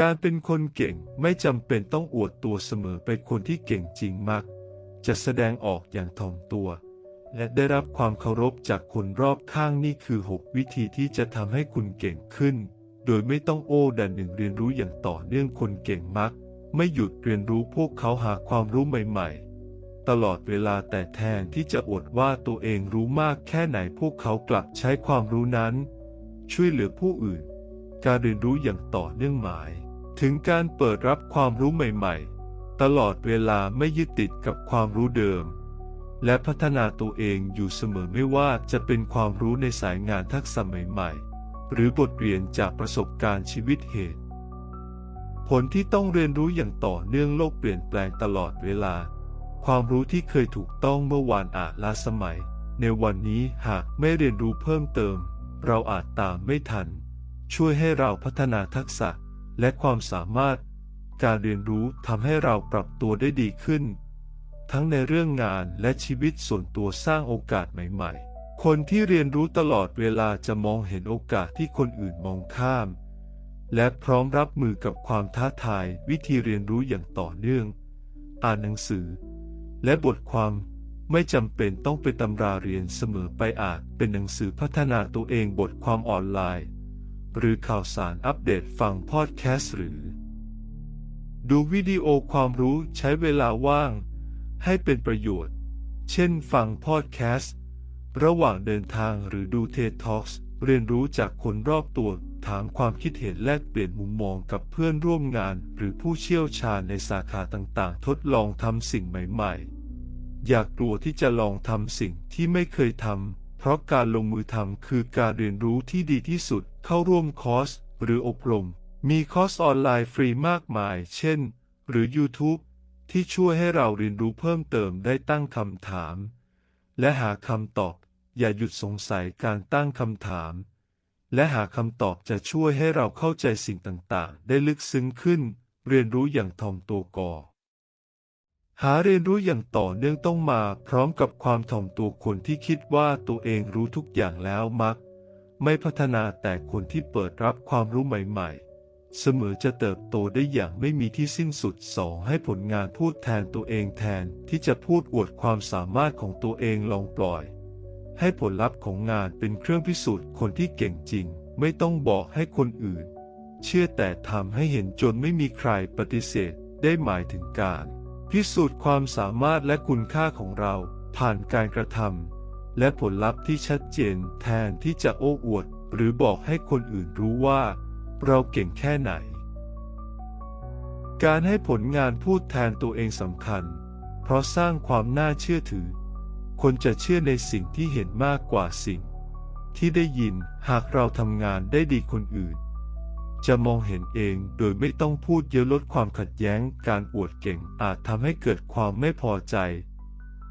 การเป็นคนเก่งไม่จำเป็นต้องอวดตัวเสมอไปคนที่เก่งจริงมัก จะแสดงออกอย่างถ่อมตัว และได้รับความเคารพจากคนรอบข้างนี่คือ 6 วิธีที่จะทำให้คุณเก่งขึ้น โดยไม่ต้องโอ้ดันหนึ่งเรียนรู้อย่างต่อเนื่องคนเก่งมัก ไม่หยุดเรียนรู้พวกเขาหาความรู้ใหม่ ๆ ตลอดเวลาแต่แทนที่จะอวดว่าตัวเองรู้มากแค่ไหนพวกเขากลับใช้ความรู้นั้น ช่วยเหลือผู้อื่น การเรียนรู้อย่างต่อเนื่องหมาย ถึงการเปิดรับความรู้ใหม่ๆ ตลอดเวลาไม่ยึดติดกับความรู้เดิม และพัฒนาตัวเองอยู่เสมอไม่ว่าจะเป็นความรู้ในสายงานทักษะใหม่ๆ หรือบทเรียนจากประสบการณ์ชีวิตเหตุ ผลที่ต้องเรียนรู้อย่างต่อเนื่องโลกเปลี่ยนแปลงตลอดเวลา ความรู้ที่เคยถูกต้องเมื่อวานอาจล้าสมัย ในวันนี้หากไม่เรียนรู้เพิ่มเติม เราอาจตามไม่ทัน ช่วยให้เราพัฒนาทักษะ และความสามารถ การเรียนรู้ทำให้เราปรับตัวได้ดีขึ้น ทั้งในเรื่องงานและชีวิตส่วนตัวสร้างโอกาสใหม่ ๆ คนที่เรียนรู้ตลอดเวลาจะมองเห็นโอกาสที่คนอื่นมองข้าม และพร้อมรับมือกับความท้าทายวิธีเรียนรู้อย่างต่อเนื่อง อ่านหนังสือ และบทความไม่จำเป็นต้องเป็นตำราเรียนเสมอไปอาจเป็นหนังสือพัฒนาตัวเองบทความออนไลน์ หรือข่าวสารอัปเดตฟังพอดแคสต์หรือ ดูวิดีโอความรู้ใช้เวลาว่าง ให้เป็นประโยชน์ เช่นฟังพอดแคสต์ ระหว่างเดินทางหรือดูเท d Talks เรียนรู้จากคนรอบตัวถามความคิดเห็นแลกเปลี่ยนมุมมองกับเพื่อนร่วมงานหรือผู้เชี่ยวชาญในสาขาต่างๆ ทดลองทำสิ่งใหม่ ๆ อย่ากกลัวที่จะลองทำสิ่งที่ไม่เคยทำ เพราะการลงมือทำคือการเรียนรู้ที่ดีที่สุด เข้าร่วมคอร์ส หรืออบรม มีคอร์สออนไลน์ฟรีมากมาย เช่น หรือ YouTube ที่ช่วยให้เราเรียนรู้เพิ่มเติมได้ตั้งคำถาม และหาคำตอบ อย่าหยุดสงสัยการตั้งคำถาม และหาคำตอบจะช่วยให้เราเข้าใจสิ่งต่าง ๆ ได้ลึกซึ้งขึ้น เรียนรู้อย่างถ่อมตัวก่อ หาเรียนรู้อย่างต่อเนื่องต้องมาพร้อมกับความถ่อมตัวคนที่คิดว่าตัวเองรู้ทุกอย่างแล้วมัก ไม่พัฒนาแต่คนที่เปิดรับความรู้ใหม่ๆ เสมอจะเติบโตได้อย่างไม่มีที่สิ้นสุดสองให้ผลงานพูดแทนตัวเองแทนที่จะพูดอวดความสามารถของตัวเองลองปล่อย ให้ผลลัพธ์ของงานเป็นเครื่องพิสูจน์คนที่เก่งจริง ไม่ต้องบอกให้คนอื่น เชื่อแต่ทำให้เห็นจนไม่มีใครปฏิเสธได้หมายถึงการ พิสูจน์ความสามารถและคุณค่าของเราผ่านการกระทำและผลลัพธ์ที่ชัดเจนแทนที่จะโอ้อวด หรือบอกให้คนอื่นรู้ว่า เราเก่งแค่ไหน การให้ผลงานพูดแทนตัวเองสำคัญ เพราะสร้างความน่าเชื่อถือ คนจะเชื่อในสิ่งที่เห็นมากกว่าสิ่ง ที่ได้ยินหากเราทำงานได้ดีคนอื่น จะมองเห็นเองโดยไม่ต้องพูดเยอะลดความขัดแย้ง การอวดเก่งอาจทำให้เกิดความไม่พอใจ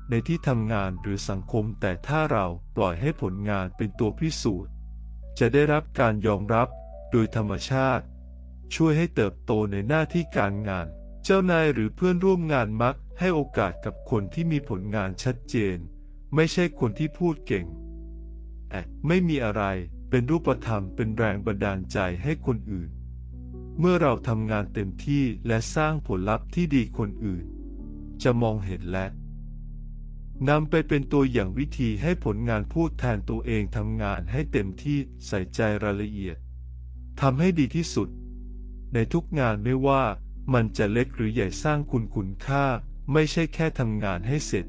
ในที่ทำงานหรือสังคมแต่ถ้าเราปล่อยให้ผลงานเป็นตัวพิสูจน์ จะได้รับการยอมรับโดยธรรมชาติ ช่วยให้เติบโตในหน้าที่การงาน เจ้านายหรือเพื่อนร่วมงานมักให้โอกาสกับคนที่มีผลงานชัดเจน ไม่ใช่คนที่พูดเก่งแอะไม่มีอะไร เป็นรูปธรรมเป็นแรงบันดาลใจให้คนอื่น เมื่อเราทำงานเต็มที่และสร้างผลลัพธ์ที่ดีคนอื่น จะมองเห็นและนำไปเป็นตัวอย่างวิธีให้ผลงานพูดแทนตัวเองทำงานให้เต็มที่ใส่ใจรายละเอียดทำให้ดีที่สุด ในทุกงานไม่ว่ามันจะเล็กหรือใหญ่สร้างคุณคุณค่า ไม่ใช่แค่ทำงานให้เสร็จ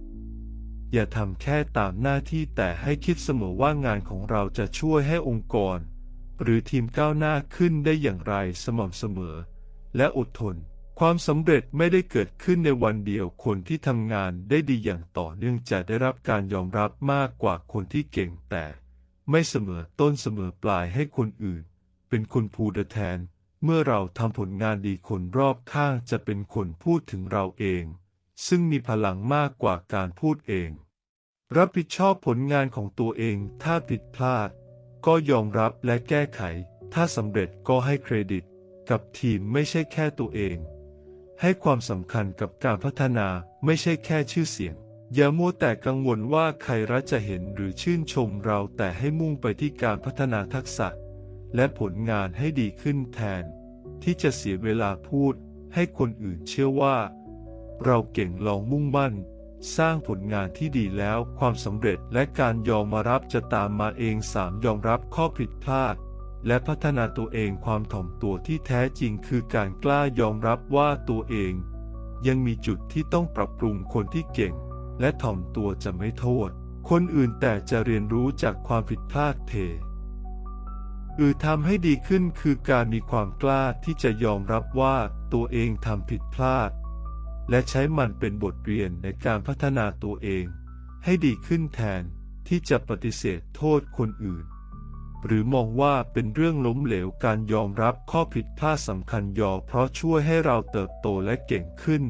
อย่าทำแค่ตามหน้าที่แต่ให้คิดเสมอว่างานของเราจะช่วยให้องค์กร หรือทีมก้าวหน้าขึ้นได้อย่างไรสม่ำเสมอ และอดทน ความสำเร็จไม่ได้เกิดขึ้นในวันเดียวคนที่ทำงานได้ดีอย่างต่อเนื่องจะได้รับการยอมรับมากกว่าคนที่เก่งแต่ ไม่เสมอต้นเสมอปลายให้คนอื่น เป็นคนพูดแทน เมื่อเราทำผลงานดีคนรอบข้างจะเป็นคนพูดถึงเราเอง ซึ่งมีพลังมากกว่าการพูดเอง รับผิดชอบผลงานของตัวเอง ถ้าผิดพลาด ก็ยอมรับและแก้ไข ถ้าสำเร็จก็ให้เครดิต กับทีมไม่ใช่แค่ตัวเอง ให้ความสำคัญกับการพัฒนาไม่ใช่แค่ชื่อเสียง อย่ามัวแต่กังวลว่าใครรัจะเห็นหรือชื่นชมเราแต่ให้มุ่งไปที่การพัฒนาทักษะ และผลงานให้ดีขึ้นแทน ที่จะเสียเวลาพูด ให้คนอื่นเชื่อว่า เราเก่งลองมุ่งมั่น สร้างผลงานที่ดีแล้วความสำเร็จและการยอมมารับจะตามมาเองสามยอมรับข้อผิดพลาด และพัฒนาตัวเองความถ่อมตัวที่แท้จริงคือการกล้ายอมรับว่าตัวเอง ยังมีจุดที่ต้องปรับปรุงคนที่เก่ง และถ่อมตัวจะไม่โทษ คนอื่นแต่จะเรียนรู้จากความผิดพลาดเทอือทำให้ดีขึ้นคือการมีความกล้าที่จะยอมรับว่าตัวเองทำผิดพลาด และใช้มันเป็นบทเรียนในการพัฒนาตัวเอง ให้ดีขึ้นแทนที่จะปฏิเสธโทษคนอื่น หรือมองว่าเป็นเรื่องล้มเหลวการยอมรับข้อผิดพลาดสำคัญยอ เพราะช่วยให้เราเติบโตและเก่งขึ้น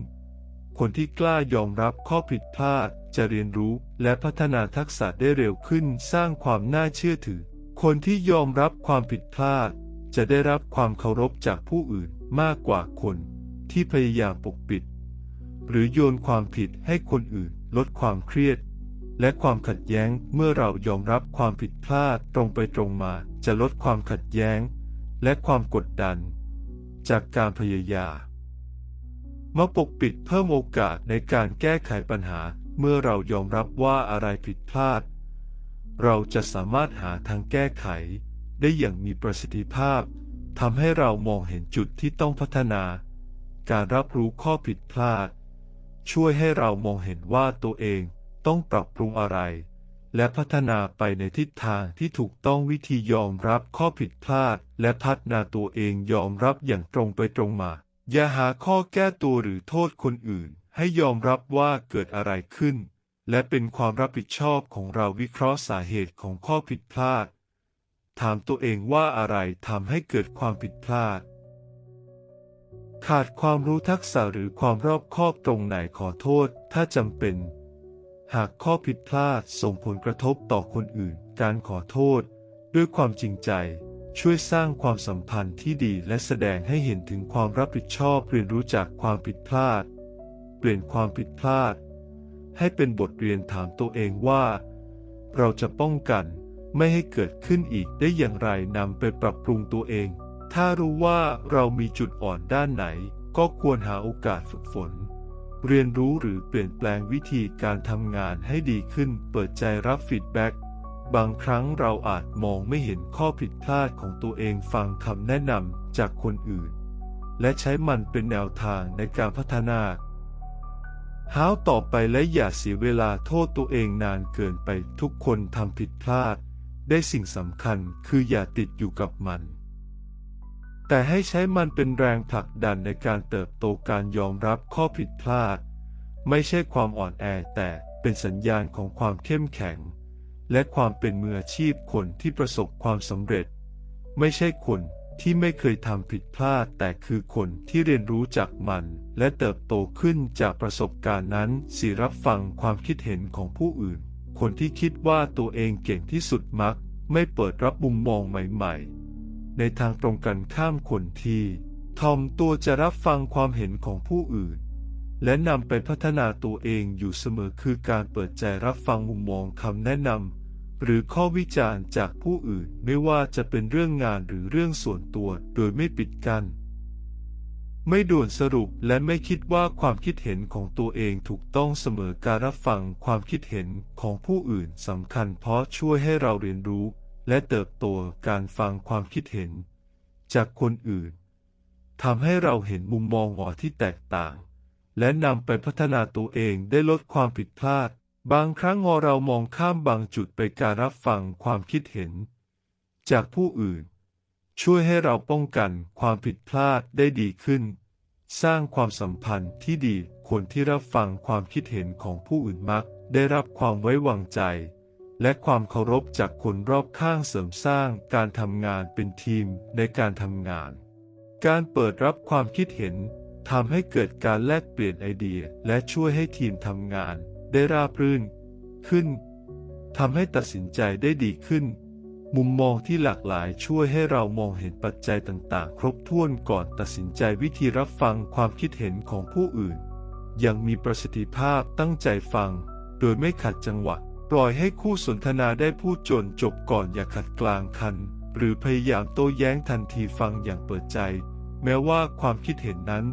คนที่กล้ายอมรับข้อผิดพลาดจะเรียนรู้และพัฒนาทักษะได้เร็วขึ้นสร้างความน่าเชื่อถือ คนที่ยอมรับความผิดพลาด จะได้รับความเคารพจากผู้อื่นมากกว่าคน ที่พยายามปกปิด หรือโยนความผิดให้คนอื่น ลดความเครียด และความขัดแย้งเมื่อเรายอมรับความผิดพลาดตรงไปตรงมา จะลดความขัดแย้ง และความกดดัน จากการพยายามมาปกปิดเพิ่มโอกาสในการแก้ไขปัญหาเมื่อเรายอมรับว่าอะไรผิดพลาด เราจะสามารถหาทางแก้ไข ได้อย่างมีประสิทธิภาพทำให้เรามองเห็นจุดที่ต้องพัฒนา การรับรู้ข้อผิดพลาด ช่วยให้เรามองเห็นว่าตัวเองต้องปรับปรุงอะไร และพัฒนาไปในทิศทางที่ถูกต้องวิธียอมรับข้อผิดพลาด และพัฒนาตัวเองยอมรับอย่างตรงไปตรงมา อย่าหาข้อแก้ตัวหรือโทษคนอื่น ให้ยอมรับว่าเกิดอะไรขึ้น และเป็นความรับผิดชอบของเราวิเคราะห์สาเหตุของข้อผิดพลาด ถามตัวเองว่าอะไรทำให้เกิดความผิดพลาด ขาดความรู้ทักษะหรือความรอบคอบตรงไหนขอโทษ ถ้าจำเป็น หากข้อผิดพลาดส่งผลกระทบต่อคนอื่น การขอโทษ ด้วยความจริงใจ ช่วยสร้างความสัมพันธ์ที่ดีและแสดงให้เห็นถึงความรับผิดชอบเรียนรู้จากความผิดพลาด เปลี่ยนความผิดพลาด ให้เป็นบทเรียนถามตัวเองว่า เราจะป้องกัน ไม่ให้เกิดขึ้นอีกได้อย่างไรนำไปปรับปรุงตัวเอง ถ้ารู้ว่าเรามีจุดอ่อนด้านไหน ก็ควรหาโอกาสฝึกฝน เรียนรู้หรือเปลี่ยนแปลงวิธีการทำงานให้ดีขึ้น เปิดใจรับฟีดแบ็กบางครั้งเราอาจมองไม่เห็นข้อผิดพลาดของตัวเองฟังคำแนะนำจากคนอื่น และใช้มันเป็นแนวทางในการพัฒนาหาวต่อไปและอย่าเสียเวลาโทษตัวเองนานเกินไปทุกคนทำผิดพลาด ได้สิ่งสำคัญคืออย่าติดอยู่กับมัน แต่ให้ใช้มันเป็นแรงผลักดันในการเติบโตการยอมรับข้อผิดพลาด ไม่ใช่ความอ่อนแอแต่เป็นสัญญาณของความเข้มแข็ง และความเป็นมืออาชีพคนที่ประสบความสำเร็จ ไม่ใช่คนที่ไม่เคยทำผิดพลาด แต่คือคนที่เรียนรู้จากมัน และเติบโตขึ้นจากประสบการณ์นั้นสิรับฟังความคิดเห็นของผู้อื่น คนที่คิดว่าตัวเองเก่งที่สุดมัก ไม่เปิดรับมุมมองใหม่ ๆ ในทางตรงกันข้ามคนที่ทอมตัวจะรับฟังความเห็นของผู้อื่น และนำไปพัฒนาตัวเองอยู่เสมอคือการเปิดใจรับฟังมุมมองคำแนะนำหรือข้อวิจารณ์จากผู้อื่นไม่ว่าจะเป็นเรื่องงานหรือเรื่องส่วนตัวโดยไม่ปิดกัน้นไม่ด่วนสรุปและไม่คิดว่าความคิดเห็นของตัวเองถูกต้องเสมอการรับฟังความคิดเห็นของผู้อื่นสำคัญเพราะช่วยให้เราเรียนรู้ และเติบโตการฟังความคิดเห็น จากคนอื่นทำให้เราเห็นมุมมองหอที่แตกต่าง และนำไปพัฒนาตัวเองได้ลดความผิดพลาด บางครั้งงอเรามองข้ามบางจุดไปการรับฟังความคิดเห็น จากผู้อื่น ช่วยให้เราป้องกันความผิดพลาดได้ดีขึ้น สร้างความสัมพันธ์ที่ดีคนที่รับฟังความคิดเห็นของผู้อื่นมัก ได้รับความไว้วางใจ และความเคารพจากคนรอบข้างเสริมสร้างการทำงานเป็นทีมในการทำงาน การเปิดรับความคิดเห็นทำให้เกิดการแลกเปลี่ยนไอเดียและช่วยให้ทีมทำงานได้ราบรื่นขึ้นทำให้ตัดสินใจได้ดีขึ้น มุมมองที่หลากหลายช่วยให้เรามองเห็นปัจจัยต่างๆ ครบถ้วนก่อนตัดสินใจวิธีรับฟังความคิดเห็นของผู้อื่น อย่างมีประสิทธิภาพตั้งใจฟัง โดยไม่ขัดจังหวะ ปล่อยให้คู่สนทนาได้พูดจนจบก่อนอย่าขัดกลางคัน หรือพยายามโต้แย้งทันทีฟังอย่างเปิดใจ แม้ว่าความคิดเห็นนั้น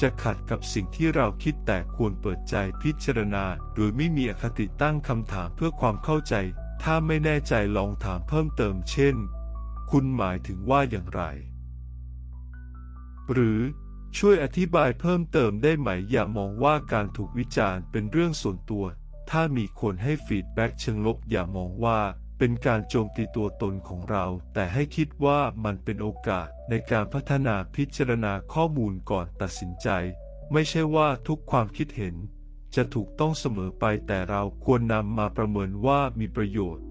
จะขัดกับสิ่งที่เราคิดแต่ควรเปิดใจพิจารณา โดยไม่มีอคติตั้งคำถามเพื่อความเข้าใจ ถ้าไม่แน่ใจลองถามเพิ่มเติมเช่น คุณหมายถึงว่าอย่างไร หรือช่วยอธิบายเพิ่มเติมได้ไหมอย่ามองว่าการถูกวิจารณ์เป็นเรื่องส่วนตัว ถ้ามีคนให้ฟีดแบ็กเชิงลบอย่ามองว่าเป็นการโจมตีตัวตนของเรา แต่ให้คิดว่ามันเป็นโอกาสในการพัฒนาพิจารณาข้อมูลก่อนตัดสินใจ ไม่ใช่ว่าทุกความคิดเห็น จะถูกต้องเสมอไปแต่เราควรนำมาประเมินว่ามีประโยชน์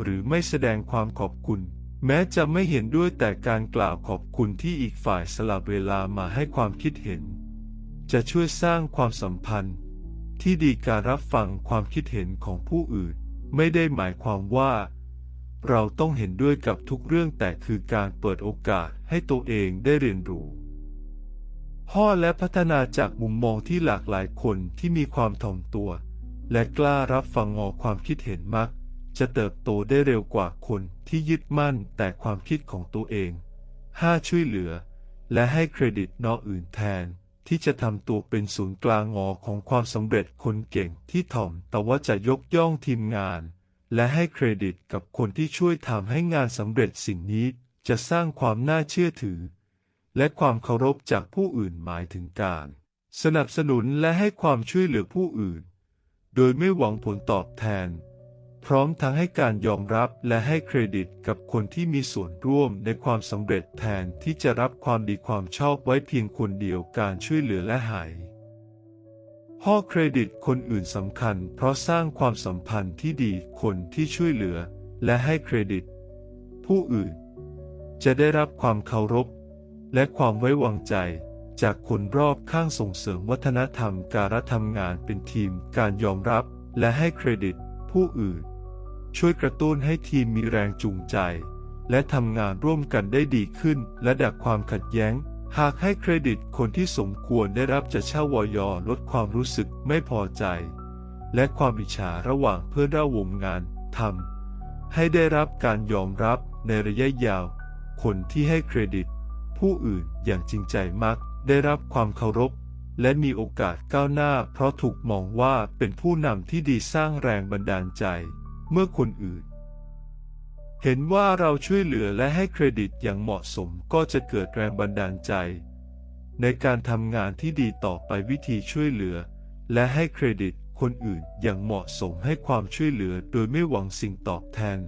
หรือไม่แสดงความขอบคุณ แม้จะไม่เห็นด้วยแต่การกล่าวขอบคุณที่อีกฝ่ายสลับเวลามาให้ความคิดเห็น จะช่วยสร้างความสัมพันธ์ ที่ดีการรับฟังความคิดเห็นของผู้อื่น ไม่ได้หมายความว่า เราต้องเห็นด้วยกับทุกเรื่องแต่คือการเปิดโอกาสให้ตัวเองได้เรียนรู้พ่อและพัฒนาจากมุมมองที่หลากหลายคนที่มีความถ่อมตัว และกล้ารับฟังงอความคิดเห็นมัก จะเติบโตได้เร็วกว่าคนที่ยึดมั่นแต่ความคิดของตัวเอง 5. ช่วยเหลือ และให้เครดิตนอกอื่นแทน ที่จะทำตัวเป็นศูนย์กลางงอของความสำเร็จคนเก่งที่ถ่อมแต่ว่าจะยกย่องทีมงาน และให้เครดิตกับคนที่ช่วยทำให้งานสำเร็จสิ่งนี้จะสร้างความน่าเชื่อถือ และความเคารพจากผู้อื่นหมายถึงการ สนับสนุนและให้ความช่วยเหลือผู้อื่น โดยไม่หวังผลตอบแทน พร้อมทั้งให้การยอมรับและให้เครดิตกับคนที่มีส่วนร่วมในความสำเร็จแทนที่จะรับความดีความชอบไว้เพียงคนเดียวการช่วยเหลือและหายพ่อเครดิตคนอื่นสำคัญ เพราะสร้างความสัมพันธ์ที่ดีคนที่ช่วยเหลือ และให้เครดิต ผู้อื่น จะได้รับความเคารพ และความไว้วางใจ จากคนรอบข้างส่งเสริมวัฒนธรรมการทำงานเป็นทีมการยอมรับ และให้เครดิต ผู้อื่น ช่วยกระตุ้นให้ทีมมีแรงจูงใจ และทำงานร่วมกันได้ดีขึ้น และดักความขัดแย้ง หากให้เครดิตคนที่สมควรได้รับจะเช่าวอยอลดความรู้สึกไม่พอใจ และความอิจฉาระหว่างเพื่อนร่วมงานทำให้ได้รับการยอมรับในระยะยาว คนที่ให้เครดิต ผู้อื่นอย่างจริงใจมักได้รับความเคารพและมีโอกาสก้าวหน้าเพราะถูกมองว่าเป็นผู้นำที่ดีสร้างแรงบันดาลใจ เมื่อคนอื่น เห็นว่าเราช่วยเหลือและให้เครดิตอย่างเหมาะสมก็จะเกิดแรงบันดาลใจ ในการทำงานที่ดีต่อไปวิธีช่วยเหลือ และให้เครดิตคนอื่นอย่างเหมาะสมให้ความช่วยเหลือโดยไม่หวังสิ่งตอบแทน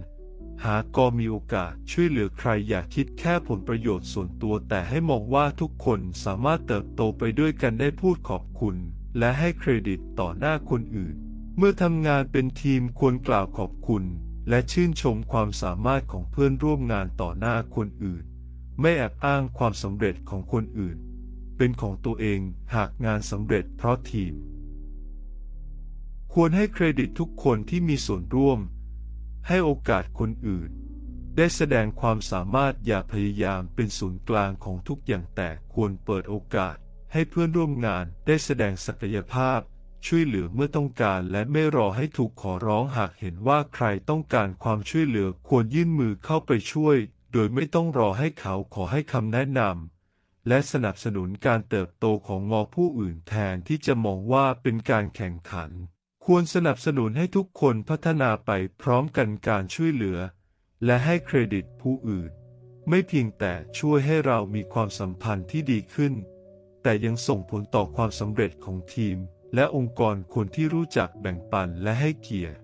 หากก็มีโอกาสช่วยเหลือใครอย่าคิดแค่ผลประโยชน์ส่วนตัว แต่ให้มองว่าทุกคนสามารถเติบโตไปด้วยกันได้พูดขอบคุณ และให้เครดิตต่อหน้าคนอื่น เมื่อทำงานเป็นทีมควรกล่าวขอบคุณ และชื่นชมความสามารถของเพื่อนร่วมงานต่อหน้าคนอื่น ไม่แอบอ้างความสำเร็จของคนอื่น เป็นของตัวเองหากงานสำเร็จเพราะทีม ควรให้เครดิตทุกคนที่มีส่วนร่วม ให้โอกาสคนอื่น ได้แสดงความสามารถอย่าพยายามเป็นศูนย์กลางของทุกอย่างแต่ควรเปิดโอกาสให้เพื่อนร่วมงานได้แสดงศักยภาพ ช่วยเหลือเมื่อต้องการและไม่รอให้ถูกขอร้องหากเห็นว่าใครต้องการความช่วยเหลือควรยื่นมือเข้าไปช่วย โดยไม่ต้องรอให้เขาขอให้คำแนะนำและสนับสนุนการเติบโตของงอผู้อื่นแทนที่จะมองว่าเป็นการแข่งขัน ควรสนับสนุนให้ทุกคนพัฒนาไปพร้อมกันการช่วยเหลือ และให้เครดิตผู้อื่น ไม่เพียงแต่ช่วยให้เรามีความสัมพันธ์ที่ดีขึ้น แต่ยังส่งผลต่อความสำเร็จของทีม และองค์กรคนที่รู้จักแบ่งปันและให้เกียรติ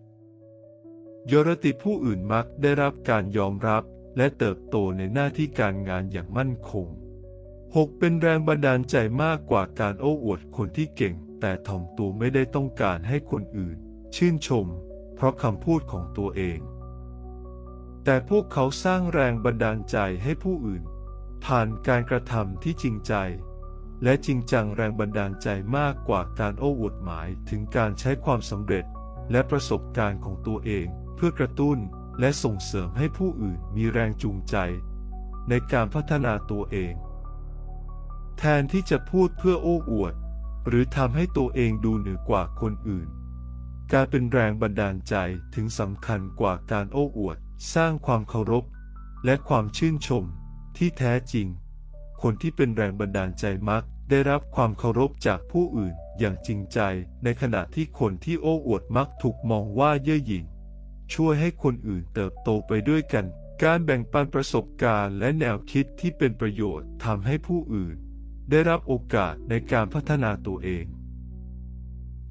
ยรติผู้อื่นมักได้รับการยอมรับและเติบโตในหน้าที่การงานอย่างมั่นคง 6. เป็นแรงบันดาลใจมากกว่าการโอ้อวดคนที่เก่ง แต่ถ่อมตัวไม่ได้ต้องการให้คนอื่น ชื่นชม เพราะคำพูดของตัวเอง แต่พวกเขาสร้างแรงบันดาลใจให้ผู้อื่น ผ่านการกระทำที่จริงใจ และจริงจังแรงบันดาลใจมากกว่าการโอ้อวดหมายถึงการใช้ความสำเร็จ และประสบการณ์ของตัวเอง เพื่อกระตุ้นและส่งเสริมให้ผู้อื่นมีแรงจูงใจ ในการพัฒนาตัวเอง แทนที่จะพูดเพื่อโอ้อวด หรือทำให้ตัวเองดูเหนือกว่าคนอื่น การเป็นแรงบันดาลใจถึงสำคัญกว่าการโอ้อวด สร้างความเคารพ และความชื่นชมที่แท้จริง คนที่เป็นแรงบันดาลใจมัก ได้รับความเคารพจากผู้อื่นอย่างจริงใจ ในขณะที่คนที่โอ้อวดมักถูกมองว่าเย่อหยิ่ง ช่วยให้คนอื่นเติบโตไปด้วยกัน การแบ่งปันประสบการณ์และแนวคิดที่เป็นประโยชน์ทำให้ผู้อื่น ได้รับโอกาสในการพัฒนาตัวเอง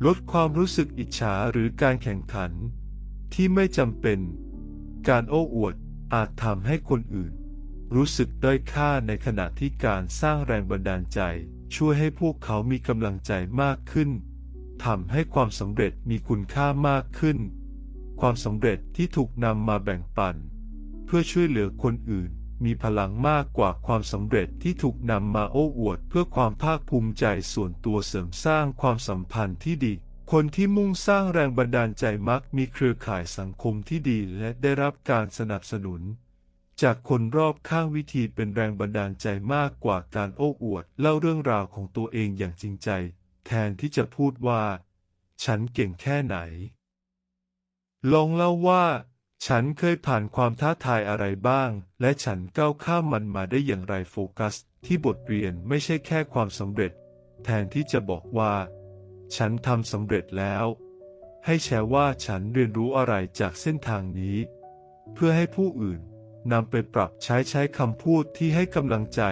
ลดความรู้สึกอิจฉาหรือการแข่งขัน ที่ไม่จำเป็น การโอ้อวดอาจทำให้คนอื่น รู้สึกด้อยค่าในขณะที่การสร้างแรงบันดาลใจ ช่วยให้พวกเขามีกำลังใจมากขึ้นทำให้ความสำเร็จมีคุณค่ามากขึ้น ความสำเร็จที่ถูกนำมาแบ่งปัน เพื่อช่วยเหลือคนอื่น มีพลังมากกว่าความสำเร็จที่ถูกนำมาโอ้อวด เพื่อความภาคภูมิใจส่วนตัวเสริมสร้างความสัมพันธ์ที่ดีคนที่มุ่งสร้างแรงบันดาลใจมักมีเครือข่ายสังคมที่ดีและได้รับการสนับสนุน จากคนรอบข้างวิธีเป็นแรงบันดาลใจมากกว่าการโอ้อวดเล่าเรื่องราวของตัวเองอย่างจริงใจ แทนที่จะพูดว่า ฉันเก่งแค่ไหน ลองเล่าว่า ฉันเคยผ่านความท้าทายอะไรบ้าง และฉันก้าวข้ามมันมาได้อย่างไรโฟกัส ที่บทเรียนไม่ใช่แค่ความสำเร็จ แทนที่จะบอกว่า ฉันทำสำเร็จแล้ว ให้แชร์ว่าฉันเรียนรู้อะไรจากเส้นทางนี้ เพื่อให้ผู้อื่น นำไปปรับใช้ใช้คำพูดที่ให้กำลังใจ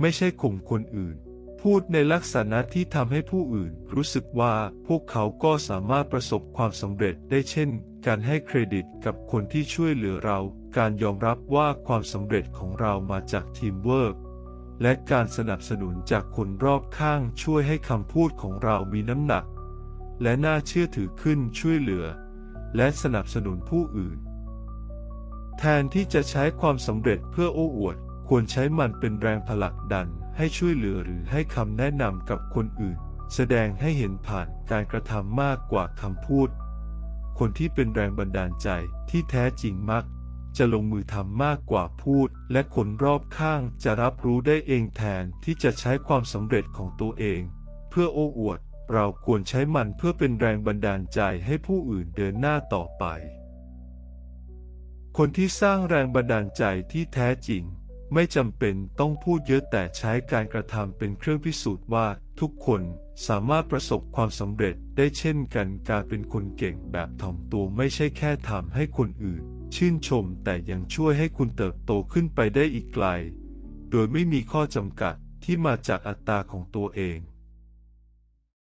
ไม่ใช่ข่มคนอื่น พูดในลักษณะที่ทำให้ผู้อื่น รู้สึกว่าพวกเขาก็สามารถประสบความสำเร็จได้เช่น การให้เครดิตกับคนที่ช่วยเหลือเรา การยอมรับว่าความสำเร็จของเรามาจากทีมเวิร์กและการสนับสนุนจากคนรอบข้างช่วยให้คำพูดของเรามีน้ำหนัก และน่าเชื่อถือขึ้นช่วยเหลือ และสนับสนุนผู้อื่น แทนที่จะใช้ความสำเร็จเพื่อโอ้อวด ควรใช้มันเป็นแรงผลักดันให้ช่วยเหลือหรือให้คำแนะนำกับคนอื่น แสดงให้เห็นผ่านการกระทำมากกว่าคำพูด คนที่เป็นแรงบันดาลใจที่แท้จริงมัก จะลงมือทำมากกว่าพูด และคนรอบข้างจะรับรู้ได้เองแทนที่จะใช้ความสำเร็จของตัวเอง เพื่อโอ้อวด เราควรใช้มันเพื่อเป็นแรงบันดาลใจให้ผู้อื่นเดินหน้าต่อไป คนที่สร้างแรงบันดาลใจที่แท้จริง ไม่จำเป็นต้องพูดเยอะแต่ใช้การกระทำเป็นเครื่องพิสูจน์ว่า ทุกคนสามารถประสบความสำเร็จได้เช่นกันการเป็นคนเก่งแบบถ่อมตัวไม่ใช่แค่ทำให้คนอื่น ชื่นชมแต่ยังช่วยให้คุณเติบโตขึ้นไปได้อีกไกล โดยไม่มีข้อจำกัดที่มาจากอัตราของตัวเอง